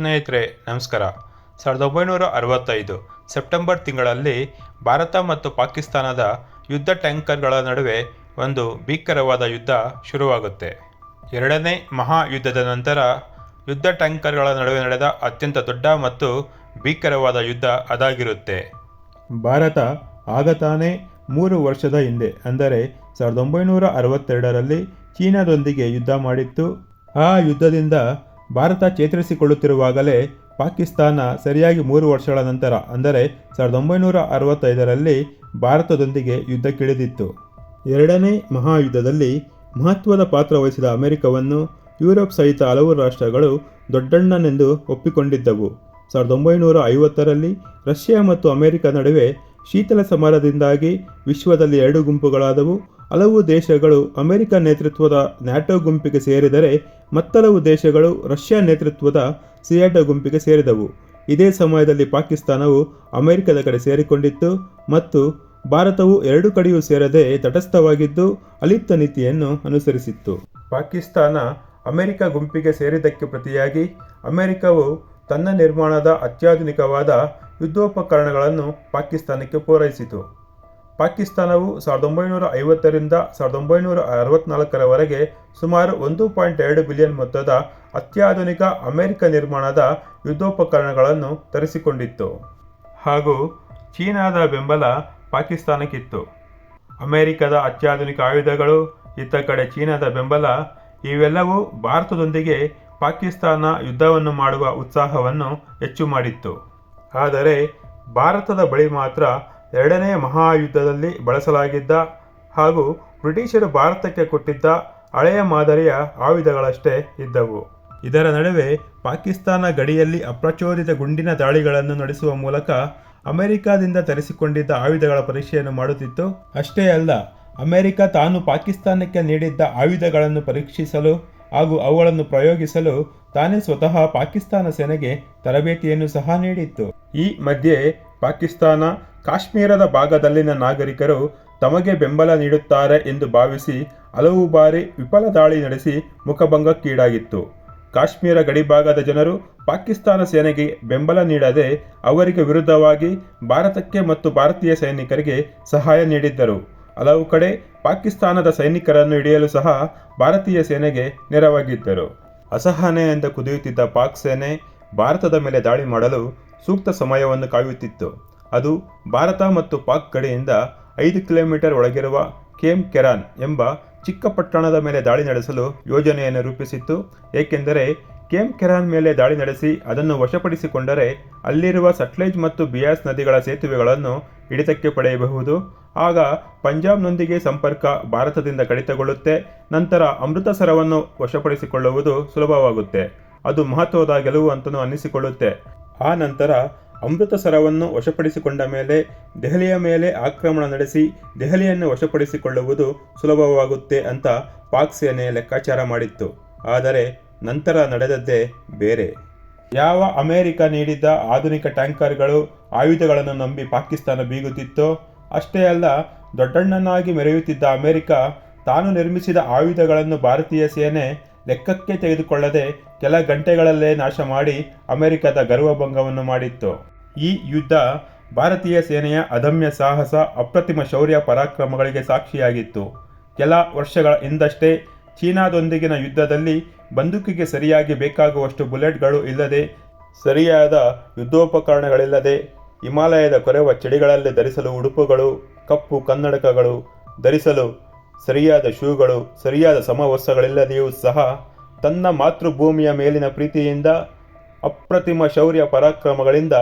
ಸ್ನೇಹಿತರೆ, ನಮಸ್ಕಾರ. ಸಾವಿರದ ಒಂಬೈನೂರ ಅರವತ್ತೈದು ಸೆಪ್ಟೆಂಬರ್ ತಿಂಗಳಲ್ಲಿ ಭಾರತ ಮತ್ತು ಪಾಕಿಸ್ತಾನದ ಯುದ್ಧ ಟ್ಯಾಂಕರ್ಗಳ ನಡುವೆ ಒಂದು ಭೀಕರವಾದ ಯುದ್ಧ ಶುರುವಾಗುತ್ತೆ. ಎರಡನೇ ಮಹಾಯುದ್ಧದ ನಂತರ ಯುದ್ಧ ಟ್ಯಾಂಕರ್ಗಳ ನಡುವೆ ನಡೆದ ಅತ್ಯಂತ ದೊಡ್ಡ ಮತ್ತು ಭೀಕರವಾದ ಯುದ್ಧ ಅದಾಗಿರುತ್ತೆ. ಭಾರತ ಆಗ ತಾನೇ ಮೂರು ವರ್ಷದ ಹಿಂದೆ, ಅಂದರೆ ಸಾವಿರದ ಒಂಬೈನೂರ ಅರವತ್ತೆರಡರಲ್ಲಿ ಚೀನಾದೊಂದಿಗೆ ಯುದ್ಧ ಮಾಡಿತ್ತು. ಆ ಯುದ್ಧದಿಂದ ಭಾರತ ಚೇತರಿಸಿಕೊಳ್ಳುತ್ತಿರುವಾಗಲೇ ಪಾಕಿಸ್ತಾನ ಸರಿಯಾಗಿ ಮೂರು ವರ್ಷಗಳ ನಂತರ, ಅಂದರೆ ಸಾವಿರದ ಒಂಬೈನೂರ ಅರವತ್ತೈದರಲ್ಲಿ ಭಾರತದೊಂದಿಗೆ ಯುದ್ಧಕ್ಕಿಳಿದಿತ್ತು. ಎರಡನೇ ಮಹಾಯುದ್ಧದಲ್ಲಿ ಮಹತ್ವದ ಪಾತ್ರ ವಹಿಸಿದ ಅಮೆರಿಕವನ್ನು ಯುರೋಪ್ ಸಹಿತ ಹಲವು ರಾಷ್ಟ್ರಗಳು ದೊಡ್ಡಣ್ಣನೆಂದು ಒಪ್ಪಿಕೊಂಡಿದ್ದವು. ಸಾವಿರದ ಒಂಬೈನೂರ ಐವತ್ತರಲ್ಲಿ ರಷ್ಯಾ ಮತ್ತು ಅಮೆರಿಕ ನಡುವೆ ಶೀತಲ ಸಮರದಿಂದಾಗಿ ವಿಶ್ವದಲ್ಲಿ ಎರಡು ಗುಂಪುಗಳಾದವು. ಹಲವು ದೇಶಗಳು ಅಮೆರಿಕ ನೇತೃತ್ವದ ನ್ಯಾಟೋ ಗುಂಪಿಗೆ ಸೇರಿದರೆ ಮತ್ತಲವು ದೇಶಗಳು ರಷ್ಯಾ ನೇತೃತ್ವದ ಸಿಯಾಟೋ ಗುಂಪಿಗೆ ಸೇರಿದವು. ಇದೇ ಸಮಯದಲ್ಲಿ ಪಾಕಿಸ್ತಾನವು ಅಮೆರಿಕದ ಕಡೆ ಸೇರಿಕೊಂಡಿತ್ತು ಮತ್ತು ಭಾರತವು ಎರಡು ಕಡೆಯೂ ಸೇರದೆ ತಟಸ್ಥವಾಗಿದ್ದು ಅಲಿಪ್ತ ನೀತಿಯನ್ನು ಅನುಸರಿಸಿತ್ತು. ಪಾಕಿಸ್ತಾನ ಅಮೆರಿಕ ಗುಂಪಿಗೆ ಸೇರಿದ್ದಕ್ಕೆ ಪ್ರತಿಯಾಗಿ ಅಮೆರಿಕವು ತನ್ನ ನಿರ್ಮಾಣದ ಅತ್ಯಾಧುನಿಕವಾದ ಯುದ್ಧೋಪಕರಣಗಳನ್ನು ಪಾಕಿಸ್ತಾನಕ್ಕೆ ಪೂರೈಸಿತು. ಪಾಕಿಸ್ತಾನವು ಸಾವಿರದ ಒಂಬೈನೂರ ಐವತ್ತರಿಂದ ಸಾವಿರದ ಒಂಬೈನೂರ ಅರವತ್ನಾಲ್ಕರವರೆಗೆ ಸುಮಾರು ಒಂದು ಪಾಯಿಂಟ್ ಎರಡು ಬಿಲಿಯನ್ ಮೊತ್ತದ ಅತ್ಯಾಧುನಿಕ ಅಮೆರಿಕ ನಿರ್ಮಾಣದ ಯುದ್ಧೋಪಕರಣಗಳನ್ನು ತರಿಸಿಕೊಂಡಿತ್ತು. ಹಾಗೂ ಚೀನಾದ ಬೆಂಬಲ ಪಾಕಿಸ್ತಾನಕ್ಕಿತ್ತು. ಅಮೆರಿಕದ ಅತ್ಯಾಧುನಿಕ ಆಯುಧಗಳು, ಇತ್ತ ಕಡೆ ಚೀನಾದ ಬೆಂಬಲ, ಇವೆಲ್ಲವೂ ಭಾರತದೊಂದಿಗೆ ಪಾಕಿಸ್ತಾನ ಯುದ್ಧವನ್ನು ಮಾಡುವ ಉತ್ಸಾಹವನ್ನು ಹೆಚ್ಚು ಮಾಡಿತ್ತು. ಆದರೆ ಭಾರತದ ಬಳಿ ಮಾತ್ರ ಎರಡನೇ ಮಹಾಯುದ್ಧದಲ್ಲಿ ಬಳಸಲಾಗಿದ್ದ ಹಾಗೂ ಬ್ರಿಟಿಷರು ಭಾರತಕ್ಕೆ ಕೊಟ್ಟಿದ್ದ ಹಳೆಯ ಮಾದರಿಯ ಆಯುಧಗಳಷ್ಟೇ ಇದ್ದವು. ಇದರ ನಡುವೆ ಪಾಕಿಸ್ತಾನ ಗಡಿಯಲ್ಲಿ ಅಪ್ರಚೋದಿತ ಗುಂಡಿನ ದಾಳಿಗಳನ್ನು ನಡೆಸುವ ಮೂಲಕ ಅಮೆರಿಕದಿಂದ ತರಿಸಿಕೊಂಡಿದ್ದ ಆಯುಧಗಳ ಪರೀಕ್ಷೆಯನ್ನು ಮಾಡುತ್ತಿತ್ತು. ಅಷ್ಟೇ ಅಲ್ಲ, ಅಮೆರಿಕ ತಾನು ಪಾಕಿಸ್ತಾನಕ್ಕೆ ನೀಡಿದ್ದ ಆಯುಧಗಳನ್ನು ಪರೀಕ್ಷಿಸಲು ಹಾಗೂ ಅವುಗಳನ್ನು ಪ್ರಯೋಗಿಸಲು ತಾನೇ ಸ್ವತಃ ಪಾಕಿಸ್ತಾನ ಸೇನೆಗೆ ತರಬೇತಿಯನ್ನು ಸಹ ನೀಡಿತ್ತು. ಈ ಮಧ್ಯೆ ಪಾಕಿಸ್ತಾನ ಕಾಶ್ಮೀರದ ಭಾಗದಲ್ಲಿನ ನಾಗರಿಕರು ತಮಗೆ ಬೆಂಬಲ ನೀಡುತ್ತಾರೆ ಎಂದು ಭಾವಿಸಿ ಹಲವು ಬಾರಿ ವಿಫಲ ದಾಳಿ ನಡೆಸಿ ಮುಖಭಂಗಕ್ಕೀಡಾಗಿತ್ತು. ಕಾಶ್ಮೀರ ಗಡಿಭಾಗದ ಜನರು ಪಾಕಿಸ್ತಾನ ಸೇನೆಗೆ ಬೆಂಬಲ ನೀಡದೆ ಅವರಿಗೆ ವಿರುದ್ಧವಾಗಿ ಭಾರತಕ್ಕೆ ಮತ್ತು ಭಾರತೀಯ ಸೈನಿಕರಿಗೆ ಸಹಾಯ ನೀಡಿದ್ದರು. ಹಲವು ಕಡೆ ಪಾಕಿಸ್ತಾನದ ಸೈನಿಕರನ್ನು ಹಿಡಿಯಲು ಸಹ ಭಾರತೀಯ ಸೇನೆಗೆ ನೆರವಾಗಿದ್ದರು. ಅಸಹನೆಯಿಂದ ಕುದಿಯುತ್ತಿದ್ದ ಪಾಕ್ ಸೇನೆ ಭಾರತದ ಮೇಲೆ ದಾಳಿ ಮಾಡಲು ಸೂಕ್ತ ಸಮಯವನ್ನು ಕಾಯುತ್ತಿತ್ತು. ಅದು ಭಾರತ ಮತ್ತು ಪಾಕ್ ಕಡೆಯಿಂದ ಐದು ಕಿಲೋಮೀಟರ್ ಒಳಗಿರುವ ಕೇಮ್ ಕೆರಾನ್ ಎಂಬ ಚಿಕ್ಕ ಪಟ್ಟಣದ ಮೇಲೆ ದಾಳಿ ನಡೆಸಲು ಯೋಜನೆಯನ್ನು ರೂಪಿಸಿತ್ತು. ಏಕೆಂದರೆ ಕೇಮ್ ಕೆರಾನ್ ಮೇಲೆ ದಾಳಿ ನಡೆಸಿ ಅದನ್ನು ವಶಪಡಿಸಿಕೊಂಡರೆ ಅಲ್ಲಿರುವ ಸಟ್ಲೇಜ್ ಮತ್ತು ಬಿಯಾಸ್ ನದಿಗಳ ಸೇತುವೆಗಳನ್ನು ಹಿಡಿತಕ್ಕೆ ಪಡೆಯಬಹುದು. ಆಗ ಪಂಜಾಬ್ನೊಂದಿಗೆ ಸಂಪರ್ಕ ಭಾರತದಿಂದ ಕಡಿತಗೊಳ್ಳುತ್ತೆ, ನಂತರ ಅಮೃತಸರವನ್ನು ವಶಪಡಿಸಿಕೊಳ್ಳುವುದು ಸುಲಭವಾಗುತ್ತೆ. ಅದು ಮಹತ್ವದ ಗೆಲುವು ಅಂತಲೂ ಅನ್ನಿಸಿಕೊಳ್ಳುತ್ತೆ. ಆ ನಂತರ ಅಮೃತಸರವನ್ನು ವಶಪಡಿಸಿಕೊಂಡ ಮೇಲೆ ದೆಹಲಿಯ ಮೇಲೆ ಆಕ್ರಮಣ ನಡೆಸಿ ದೆಹಲಿಯನ್ನು ವಶಪಡಿಸಿಕೊಳ್ಳುವುದು ಸುಲಭವಾಗುತ್ತೆ ಅಂತ ಪಾಕ್ ಸೇನೆ ಲೆಕ್ಕಾಚಾರ ಮಾಡಿತ್ತು. ಆದರೆ ನಂತರ ನಡೆದದ್ದೇ ಬೇರೆ. ಯಾವ ಅಮೆರಿಕ ನೀಡಿದ್ದ ಆಧುನಿಕ ಟ್ಯಾಂಕರ್ಗಳು ಆಯುಧಗಳನ್ನು ನಂಬಿ ಪಾಕಿಸ್ತಾನ ಬೀಗುತ್ತಿತ್ತೋ, ಅಷ್ಟೇ ಅಲ್ಲ, ದೊಡ್ಡಣ್ಣನಾಗಿ ಮೆರೆಯುತ್ತಿದ್ದ ಅಮೆರಿಕ ತಾನು ನಿರ್ಮಿಸಿದ ಆಯುಧಗಳನ್ನು ಭಾರತೀಯ ಸೇನೆ ಲೆಕ್ಕಕ್ಕೆ ತೆಗೆದುಕೊಳ್ಳದೆ ಕೆಲ ಗಂಟೆಗಳಲ್ಲೇ ನಾಶ ಮಾಡಿ ಅಮೆರಿಕದ ಗರ್ವಭಂಗವನ್ನು ಮಾಡಿತ್ತು. ಈ ಯುದ್ಧ ಭಾರತೀಯ ಸೇನೆಯ ಅದಮ್ಯ ಸಾಹಸ, ಅಪ್ರತಿಮ ಶೌರ್ಯ ಪರಾಕ್ರಮಗಳಿಗೆ ಸಾಕ್ಷಿಯಾಗಿತ್ತು. ಕೆಲ ವರ್ಷಗಳ ಹಿಂದಷ್ಟೇ ಚೀನಾದೊಂದಿಗಿನ ಯುದ್ಧದಲ್ಲಿ ಬಂದೂಕಿಗೆ ಸರಿಯಾಗಿ ಬೇಕಾಗುವಷ್ಟು ಬುಲೆಟ್ಗಳು ಇಲ್ಲದೆ, ಸರಿಯಾದ ಯುದ್ಧೋಪಕರಣಗಳಿಲ್ಲದೆ, ಹಿಮಾಲಯದ ಕೊರೆವ ಚಳಿಗಳಲ್ಲಿ ಧರಿಸಲು ಉಡುಪುಗಳು, ಕಪ್ಪು ಕನ್ನಡಕಗಳು ಧರಿಸಲು ಸರಿಯಾದ ಶೂಗಳು, ಸರಿಯಾದ ಸಮವಸ್ತ್ರಗಳಿಲ್ಲದೆಯೂ ಸಹ ತನ್ನ ಮಾತೃಭೂಮಿಯ ಮೇಲಿನ ಪ್ರೀತಿಯಿಂದ ಅಪ್ರತಿಮ ಶೌರ್ಯ ಪರಾಕ್ರಮಗಳಿಂದ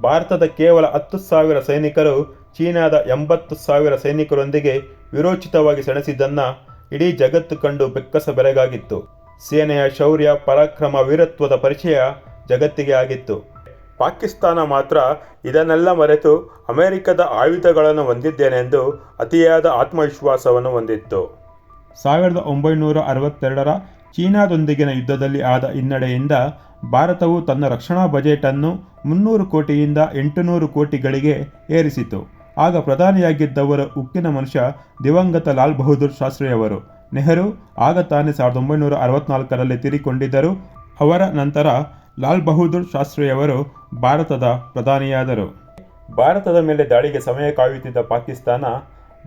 ಭಾರತದ ಕೇವಲ ಹತ್ತು ಸಾವಿರ ಸೈನಿಕರು, ಚೀನಾದ ಎಂಬತ್ತು ಸಾವಿರ ಸೈನಿಕರೊಂದಿಗೆ ವಿರೋಚಿತವಾಗಿ ಸೆಣಸಿದ್ದನ್ನು ಇಡೀ ಜಗತ್ತು ಕಂಡು ಬೆಕ್ಕಸ ಬೆರಗಾಗಿತ್ತು. ಸೇನೆಯ ಶೌರ್ಯ, ಪರಾಕ್ರಮ, ವೀರತ್ವದ ಪರಿಚಯ ಜಗತ್ತಿಗೆ ಆಗಿತ್ತು. ಪಾಕಿಸ್ತಾನ ಮಾತ್ರ ಇದನ್ನೆಲ್ಲ ಮರೆತು ಅಮೆರಿಕದ ಆಯುಧಗಳನ್ನು ಹೊಂದಿದ್ದೇನೆಂದು ಅತಿಯಾದ ಆತ್ಮವಿಶ್ವಾಸವನ್ನು ಹೊಂದಿತ್ತು. ಸಾವಿರದ ಒಂಬೈನೂರ ಅರವತ್ತೆರಡರ ಚೀನಾದೊಂದಿಗಿನ ಯುದ್ಧದಲ್ಲಿ ಆದ ಹಿನ್ನಡೆಯಿಂದ ಭಾರತವು ತನ್ನ ರಕ್ಷಣಾ ಬಜೆಟ್ ಅನ್ನು ಮುನ್ನೂರು ಕೋಟಿಯಿಂದ ಎಂಟುನೂರು ಕೋಟಿಗಳಿಗೆ ಏರಿಸಿತು. ಆಗ ಪ್ರಧಾನಿಯಾಗಿದ್ದವರ ಉಕ್ಕಿನ ಮನುಷ್ಯ ದಿವಂಗತ ಲಾಲ್ ಬಹದ್ದೂರ್ ಶಾಸ್ತ್ರಿಯವರು. ನೆಹರು ಆಗ ತಾನೇ ಸಾವಿರದ ಒಂಬೈನೂರ ಅರವತ್ನಾಲ್ಕರಲ್ಲಿ ತೀರಿಕೊಂಡಿದ್ದರು. ಅವರ ನಂತರ ಲಾಲ್ ಬಹದ್ದೂರ್ ಶಾಸ್ತ್ರಿಯವರು ಭಾರತದ ಪ್ರಧಾನಿಯಾದರು. ಭಾರತದ ಮೇಲೆ ದಾಳಿಗೆ ಸಮಯ ಕಾಯುತ್ತಿದ್ದ ಪಾಕಿಸ್ತಾನ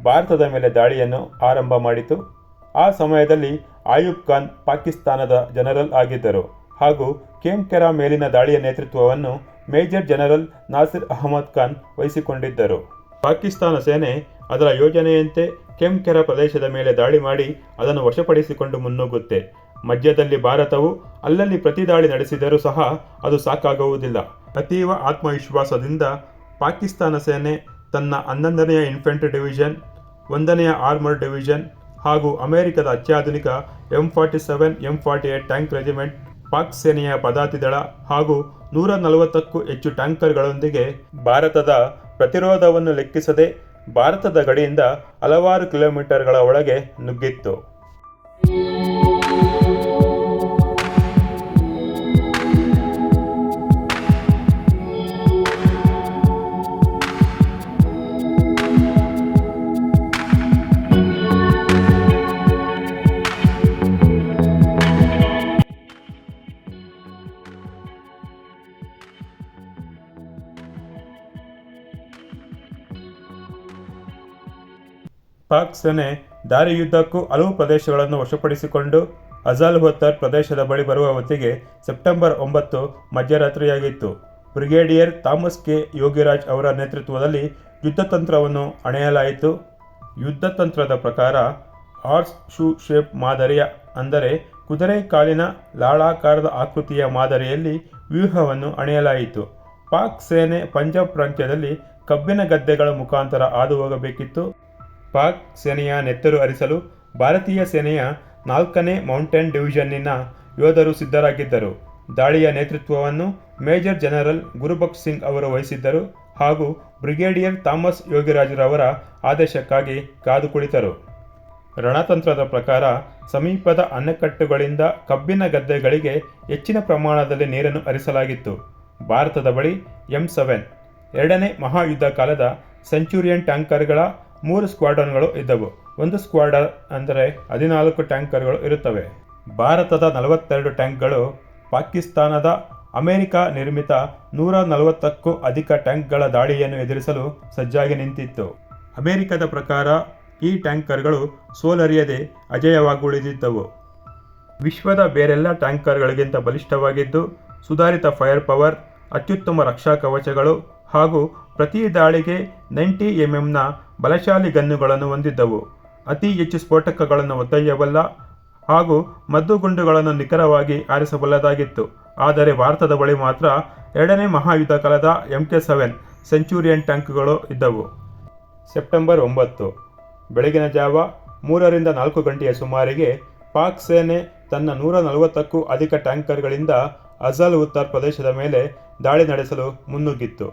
ಭಾರತದ ಮೇಲೆ ದಾಳಿಯನ್ನು ಆರಂಭ ಮಾಡಿತು. ಆ ಸಮಯದಲ್ಲಿ ಆಯೂಬ್ ಖಾನ್ ಪಾಕಿಸ್ತಾನದ ಜನರಲ್ ಆಗಿದ್ದರು ಹಾಗೂ ಕೆಂಕೆರಾ ಮೇಲಿನ ದಾಳಿಯ ನೇತೃತ್ವವನ್ನು ಮೇಜರ್ ಜನರಲ್ ನಾಸಿರ್ ಅಹಮದ್ ಖಾನ್ ವಹಿಸಿಕೊಂಡಿದ್ದರು. ಪಾಕಿಸ್ತಾನ ಸೇನೆ ಅದರ ಯೋಜನೆಯಂತೆ ಕೆಂಕೆರಾ ಪ್ರದೇಶದ ಮೇಲೆ ದಾಳಿ ಮಾಡಿ ಅದನ್ನು ವಶಪಡಿಸಿಕೊಂಡು ಮುನ್ನುಗ್ಗುತ್ತೆ. ಮಧ್ಯದಲ್ಲಿ ಭಾರತವು ಅಲ್ಲಲ್ಲಿ ಪ್ರತಿದಾಳಿ ನಡೆಸಿದರೂ ಸಹ ಅದು ಸಾಕಾಗುವುದಿಲ್ಲ. ಅತೀವ ಆತ್ಮವಿಶ್ವಾಸದಿಂದ ಪಾಕಿಸ್ತಾನ ಸೇನೆ ತನ್ನ ಹನ್ನೊಂದನೆಯ ಇನ್ಫೆಂಟ್ರಿ ಡಿವಿಷನ್ ಒಂದನೆಯ ಆರ್ಮರ್ ಡಿವಿಷನ್ ಹಾಗೂ ಅಮೆರಿಕದ ಅತ್ಯಾಧುನಿಕ M forty seven M forty eight tank regiment, Pak ಸೇನೆಯ ಪದಾತಿ ದಳ ಹಾಗೂ ನೂರ ನಲವತ್ತಕ್ಕೂ ಹೆಚ್ಚು ಟ್ಯಾಂಕರ್ಗಳೊಂದಿಗೆ ಭಾರತದ ಪ್ರತಿರೋಧವನ್ನು ಲೆಕ್ಕಿಸದೆ ಭಾರತದ ಗಡಿಯಿಂದ ಹಲವಾರು ಕಿಲೋಮೀಟರ್ಗಳ ಒಳಗೆ ನುಗ್ಗಿತ್ತು. ಪಾಕ್ ಸೇನೆ ದಾರಿಯುದ್ದಕ್ಕೂ ಹಲವು ಪ್ರದೇಶಗಳನ್ನು ವಶಪಡಿಸಿಕೊಂಡು ಅಜಾಲ್ ಹೊತ್ತರ್ ಪ್ರದೇಶದ ಬಳಿ ಬರುವ ಹೊತ್ತಿಗೆ ಸೆಪ್ಟೆಂಬರ್ ಒಂಬತ್ತು ಮಧ್ಯರಾತ್ರಿಯಾಗಿತ್ತು. Brigadier Thomas K. ಯೋಗಿರಾಜ್ ಅವರ ನೇತೃತ್ವದಲ್ಲಿ ಯುದ್ಧತಂತ್ರವನ್ನು ಅಣೆಯಲಾಯಿತು. ಯುದ್ಧತಂತ್ರದ ಪ್ರಕಾರ ಹಾರ್ಸ್ ಶೂ ಶೇಪ್ ಮಾದರಿಯ, ಅಂದರೆ ಕುದುರೆ ಕಾಲಿನ ಲಾಳಾಕಾರದ ಆಕೃತಿಯ ಮಾದರಿಯಲ್ಲಿ ವ್ಯೂಹವನ್ನು ಅಣೆಯಲಾಯಿತು. ಪಾಕ್ ಸೇನೆ ಪಂಜಾಬ್ ಪ್ರಾಂತ್ಯದಲ್ಲಿ ಕಬ್ಬಿನ ಗದ್ದೆಗಳ ಮುಖಾಂತರ ಹಾದು ಹೋಗಬೇಕಿತ್ತು ಪಾಕ್ ಸೇನೆಯ ನೆತ್ತರು ಹರಿಸಲು ಭಾರತೀಯ ಸೇನೆಯ ನಾಲ್ಕನೇ ಮೌಂಟೇನ್ ಡಿವಿಷನ್ನಿನ ಯೋಧರು ಸಿದ್ಧರಾಗಿದ್ದರು. ದಾಳಿಯ ನೇತೃತ್ವವನ್ನು ಮೇಜರ್ ಜನರಲ್ ಗುರುಬಕ್ಷ್ ಸಿಂಗ್ ಅವರು ವಹಿಸಿದ್ದರು ಹಾಗೂ ಬ್ರಿಗೇಡಿಯರ್ ಥಾಮಸ್ ಯೋಗಿರಾಜ್ರವರ ಆದೇಶಕ್ಕಾಗಿ ಕಾದು ಕುಳಿತರು. ರಣತಂತ್ರದ ಪ್ರಕಾರ ಸಮೀಪದ ಅಣೆಕಟ್ಟುಗಳಿಂದ ಕಬ್ಬಿನ ಗದ್ದೆಗಳಿಗೆ ಹೆಚ್ಚಿನ ಪ್ರಮಾಣದಲ್ಲಿ ನೀರನ್ನು ಹರಿಸಲಾಗಿತ್ತು. ಭಾರತದ ಬಳಿ ಎಂ ಸೆವೆನ್ ಎರಡನೇ ಮಹಾಯುದ್ಧ ಕಾಲದ ಸೆಂಚುರಿಯನ್ ಟ್ಯಾಂಕರ್ಗಳ ಮೂರು ಸ್ಕ್ವಾಡ್ರನ್ಗಳು ಇದ್ದವು. ಒಂದು ಸ್ಕ್ವಾಡರ್ ಅಂದರೆ ಹದಿನಾಲ್ಕು ಟ್ಯಾಂಕರ್ಗಳು ಇರುತ್ತವೆ. ಭಾರತದ ನಲವತ್ತೆರಡು ಟ್ಯಾಂಕ್ಗಳು ಪಾಕಿಸ್ತಾನದ ಅಮೆರಿಕ ನಿರ್ಮಿತ ನೂರ ನಲವತ್ತಕ್ಕೂ ಅಧಿಕ ಟ್ಯಾಂಕ್ಗಳ ದಾಳಿಯನ್ನು ಎದುರಿಸಲು ಸಜ್ಜಾಗಿ ನಿಂತಿತ್ತು. ಅಮೆರಿಕದ ಪ್ರಕಾರ ಈ ಟ್ಯಾಂಕರ್ಗಳು ಸೋಲರಿಯದೆ ಅಜೇಯವಾಗುಳಿದಿದ್ದವು. ವಿಶ್ವದ ಬೇರೆಲ್ಲ ಟ್ಯಾಂಕರ್ಗಳಿಗಿಂತ ಬಲಿಷ್ಠವಾಗಿದ್ದು, ಸುಧಾರಿತ ಫೈರ್ ಪವರ್, ಅತ್ಯುತ್ತಮ ರಕ್ಷಾ ಕವಚಗಳು ಹಾಗೂ ಪ್ರತಿ ದಾಳಿಗೆ ನೈಂಟಿ ಎಂಎಂನ ಬಲಶಾಲಿ ಗನ್ನುಗಳನ್ನು ಹೊಂದಿದ್ದವು. ಅತಿ ಹೆಚ್ಚು ಸ್ಫೋಟಕಗಳನ್ನು ಒತ್ತೊಯ್ಯಬಲ್ಲ ಹಾಗೂ ಮದ್ದುಗುಂಡುಗಳನ್ನು ನಿಖರವಾಗಿ ಆರಿಸಬಲ್ಲದಾಗಿತ್ತು. ಆದರೆ ಭಾರತದ ಬಳಿ ಮಾತ್ರ ಎರಡನೇ ಮಹಾಯುದ್ಧ ಕಾಲದ ಎಂ ಕೆ ಸೆವೆನ್ ಸೆಂಚುರಿಯನ್ ಟ್ಯಾಂಕ್ಗಳು ಇದ್ದವು. ಸೆಪ್ಟೆಂಬರ್ ಒಂಬತ್ತು, ಬೆಳಗಿನ ಜಾವ ಮೂರರಿಂದ ನಾಲ್ಕು ಗಂಟೆಯ ಸುಮಾರಿಗೆ ಪಾಕ್ ಸೇನೆ ತನ್ನ ನೂರ ನಲವತ್ತಕ್ಕೂ ಅಧಿಕ ಟ್ಯಾಂಕರ್ಗಳಿಂದ ಅಜಲ್ ಉತ್ತರ್ ಪ್ರದೇಶದ ಮೇಲೆ ದಾಳಿ ನಡೆಸಲು ಮುನ್ನುಗ್ಗಿತ್ತು.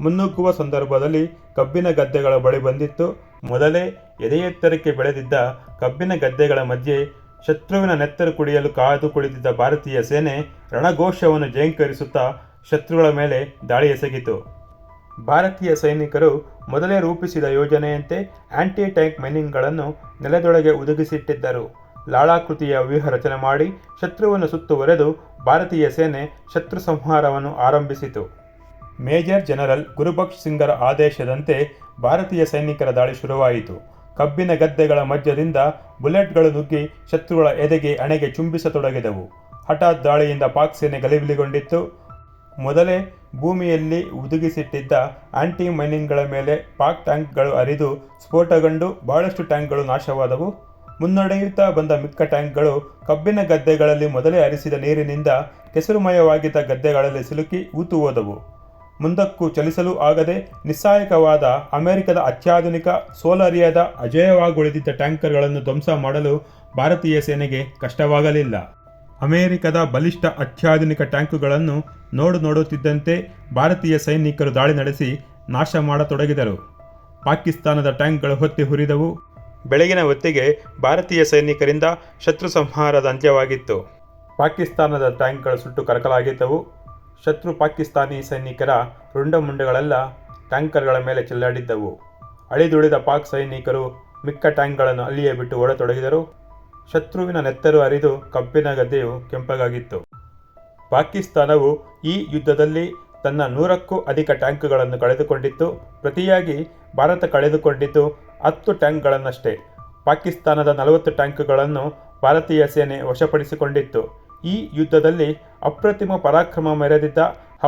ಮುನ್ನುಗ್ಗುವ ಸಂದರ್ಭದಲ್ಲಿ ಕಬ್ಬಿನ ಗದ್ದೆಗಳ ಬಳಿ ಬಂದಿತ್ತು. ಮೊದಲೇ ಎದೆಯೆತ್ತರಕ್ಕೆ ಬೆಳೆದಿದ್ದ ಕಬ್ಬಿನ ಗದ್ದೆಗಳ ಮಧ್ಯೆ ಶತ್ರುವಿನ ನೆತ್ತರು ಕುಡಿಯಲು ಕಾದು ಕುಳಿತಿದ್ದ ಭಾರತೀಯ ಸೇನೆ ರಣಘೋಷವನ್ನು ಜಯಂಕರಿಸುತ್ತಾ ಶತ್ರುಗಳ ಮೇಲೆ ದಾಳಿ ಎಸಗಿತು. ಭಾರತೀಯ ಸೈನಿಕರು ಮೊದಲೇ ರೂಪಿಸಿದ ಯೋಜನೆಯಂತೆ ಆಂಟಿ ಟ್ಯಾಂಕ್ ಮೈನಿಂಗ್ಗಳನ್ನು ನೆಲದೊಳಗೆ ಒದಗಿಸಿಟ್ಟಿದ್ದರು ಲಾಳಾಕೃತಿಯ ವ್ಯೂಹ ರಚನೆ ಮಾಡಿ ಶತ್ರುವನ್ನು ಸುತ್ತುವರೆದು ಭಾರತೀಯ ಸೇನೆ ಶತ್ರು ಸಂಹಾರವನ್ನು ಆರಂಭಿಸಿತು. ಮೇಜರ್ ಜನರಲ್ ಗುರುಬಕ್ಷ್ ಸಿಂಗರ ಆದೇಶದಂತೆ ಭಾರತೀಯ ಸೈನಿಕರ ದಾಳಿ ಶುರುವಾಯಿತು. ಕಬ್ಬಿನ ಗದ್ದೆಗಳ ಮಧ್ಯದಿಂದ ಬುಲೆಟ್ಗಳು ನುಗ್ಗಿ ಶತ್ರುಗಳ ಎದೆಗೆ ಅಣೆಗೆ ಚುಂಬಿಸತೊಡಗಿದವು. ಹಠಾತ್ ದಾಳಿಯಿಂದ ಪಾಕ್ ಸೇನೆ ಗಲಿಬಿಲಿಗೊಂಡಿತ್ತು. ಮೊದಲೇ ಭೂಮಿಯಲ್ಲಿ ಹುದುಗಿಸಿಟ್ಟಿದ್ದ ಆಂಟಿ ಮೈನಿಂಗ್ಗಳ ಮೇಲೆ ಪಾಕ್ ಟ್ಯಾಂಕ್ಗಳು ಅರಿದು ಸ್ಫೋಟಗೊಂಡು ಬಹಳಷ್ಟು ಟ್ಯಾಂಕ್ಗಳು ನಾಶವಾದವು. ಮುನ್ನಡೆಯುತ್ತಾ ಬಂದ ಮಿಕ್ಕ ಟ್ಯಾಂಕ್ಗಳು ಕಬ್ಬಿನ ಗದ್ದೆಗಳಲ್ಲಿ ಮೊದಲೇ ಹರಿಸಿದ ನೀರಿನಿಂದ ಕೆಸರುಮಯವಾಗಿದ್ದ ಗದ್ದೆಗಳಲ್ಲಿ ಸಿಲುಕಿ ಊತು ಹೋದವು ಮುಂದಕ್ಕೂ ಚಲಿಸಲು ಆಗದೆ ನಿಸ್ಸಾಯಕವಾದ ಅಮೆರಿಕದ ಅತ್ಯಾಧುನಿಕ ಸೋಲರಿಯಾದ ಅಜೇಯವಾಗುಳಿದಿದ್ದ ಟ್ಯಾಂಕರ್ಗಳನ್ನು ಧ್ವಂಸ ಮಾಡಲು ಭಾರತೀಯ ಸೇನೆಗೆ ಕಷ್ಟವಾಗಲಿಲ್ಲ. ಅಮೆರಿಕದ ಬಲಿಷ್ಠ ಅತ್ಯಾಧುನಿಕ ಟ್ಯಾಂಕುಗಳನ್ನು ನೋಡು ನೋಡುತ್ತಿದ್ದಂತೆ ಭಾರತೀಯ ಸೈನಿಕರು ದಾಳಿ ನಡೆಸಿ ನಾಶ ಮಾಡತೊಡಗಿದರು. ಪಾಕಿಸ್ತಾನದ ಟ್ಯಾಂಕ್ಗಳು ಹೊತ್ತಿ ಹುರಿದವು. ಬೆಳಗಿನ ಹೊತ್ತಿಗೆ ಭಾರತೀಯ ಸೈನಿಕರಿಂದ ಶತ್ರು ಸಂಹಾರದ ಅಂತ್ಯವಾಗಿತ್ತು. ಪಾಕಿಸ್ತಾನದ ಟ್ಯಾಂಕ್ಗಳು ಸುಟ್ಟು ಕರಕಲಾಗಿದ್ದವು. ಶತ್ರು ಪಾಕಿಸ್ತಾನಿ ಸೈನಿಕರ ರುಂಡಮುಂಡಗಳೆಲ್ಲ ಟ್ಯಾಂಕರ್ಗಳ ಮೇಲೆ ಚೆಲ್ಲಾಡಿದ್ದವು. ಅಳಿದುಳಿದ ಪಾಕ್ ಸೈನಿಕರು ಮಿಕ್ಕ ಟ್ಯಾಂಕ್ಗಳನ್ನು ಅಲ್ಲಿಯೇ ಬಿಟ್ಟು ಓಡತೊಡಗಿದರು ಶತ್ರುವಿನ ನೆತ್ತರು ಹರಿದು ಕಬ್ಬಿನ ಗದ್ದೆಯು ಕೆಂಪಗಾಗಿತ್ತು. ಪಾಕಿಸ್ತಾನವು ಈ ಯುದ್ಧದಲ್ಲಿ ತನ್ನ ನೂರಕ್ಕೂ ಅಧಿಕ ಟ್ಯಾಂಕ್ಗಳನ್ನು ಕಳೆದುಕೊಂಡಿತ್ತು. ಪ್ರತಿಯಾಗಿ ಭಾರತ ಕಳೆದುಕೊಂಡಿದ್ದು ಹತ್ತು ಟ್ಯಾಂಕ್ಗಳನ್ನಷ್ಟೇ. ಪಾಕಿಸ್ತಾನದ ನಲವತ್ತು ಟ್ಯಾಂಕ್ಗಳನ್ನು ಭಾರತೀಯ ಸೇನೆ ವಶಪಡಿಸಿಕೊಂಡಿತ್ತು. ಈ ಯುದ್ಧದಲ್ಲಿ ಅಪ್ರತಿಮ ಪರಾಕ್ರಮ ಮೆರೆದಿದ್ದ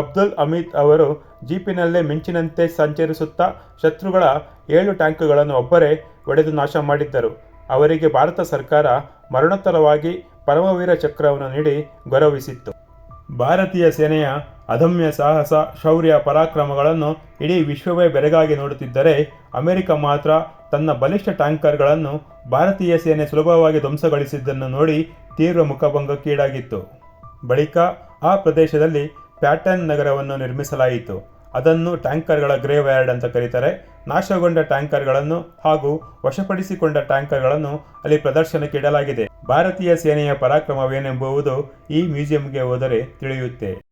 ಅಬ್ದುಲ್ ಅಮೀದ್ ಅವರು ಜೀಪಿನಲ್ಲೇ ಮಿಂಚಿನಂತೆ ಸಂಚರಿಸುತ್ತಾ ಶತ್ರುಗಳ ಏಳು ಟ್ಯಾಂಕ್ಗಳನ್ನು ಒಬ್ಬರೇ ಒಡೆದು ನಾಶ ಮಾಡಿದ್ದರು. ಅವರಿಗೆ ಭಾರತ ಸರ್ಕಾರ ಮರಣೋತ್ತರವಾಗಿ ಪರಮವೀರ ಚಕ್ರವನ್ನು ನೀಡಿ ಗೌರವಿಸಿತ್ತು. ಭಾರತೀಯ ಸೇನೆಯ ಅದಮ್ಯ ಸಾಹಸ, ಶೌರ್ಯ, ಪರಾಕ್ರಮಗಳನ್ನು ಇಡೀ ವಿಶ್ವವೇ ಬೆರಗಾಗಿ ನೋಡುತ್ತಿದ್ದರೆ ಅಮೆರಿಕ ಮಾತ್ರ ತನ್ನ ಬಲಿಷ್ಠ ಟ್ಯಾಂಕರ್ಗಳನ್ನು ಭಾರತೀಯ ಸೇನೆ ಸುಲಭವಾಗಿ ಧ್ವಂಸಗೊಳಿಸಿದ್ದನ್ನು ನೋಡಿ ತೀವ್ರ ಮುಖಭಂಗಕ್ಕೀಡಾಗಿತ್ತು. ಬಳಿಕ ಆ ಪ್ರದೇಶದಲ್ಲಿ ಪ್ಯಾಟರ್ನ್ ನಗರವನ್ನು ನಿರ್ಮಿಸಲಾಯಿತು. ಅದನ್ನು ಟ್ಯಾಂಕರ್ಗಳ ಯಾರ್ಡ್ ಅಂತ ಕರೀತಾರೆ. ನಾಶಗೊಂಡ ಟ್ಯಾಂಕರ್ಗಳನ್ನು ಹಾಗೂ ವಶಪಡಿಸಿಕೊಂಡ ಟ್ಯಾಂಕರ್ಗಳನ್ನು ಅಲ್ಲಿ ಪ್ರದರ್ಶನಕ್ಕೆ ಇಡಲಾಗಿದೆ. ಭಾರತೀಯ ಸೇನೆಯ ಪರಾಕ್ರಮವೇನೆಂಬುವುದು ಈ ಮ್ಯೂಸಿಯಂಗೆ ಹೋದರೆ ತಿಳಿಯುತ್ತೆ.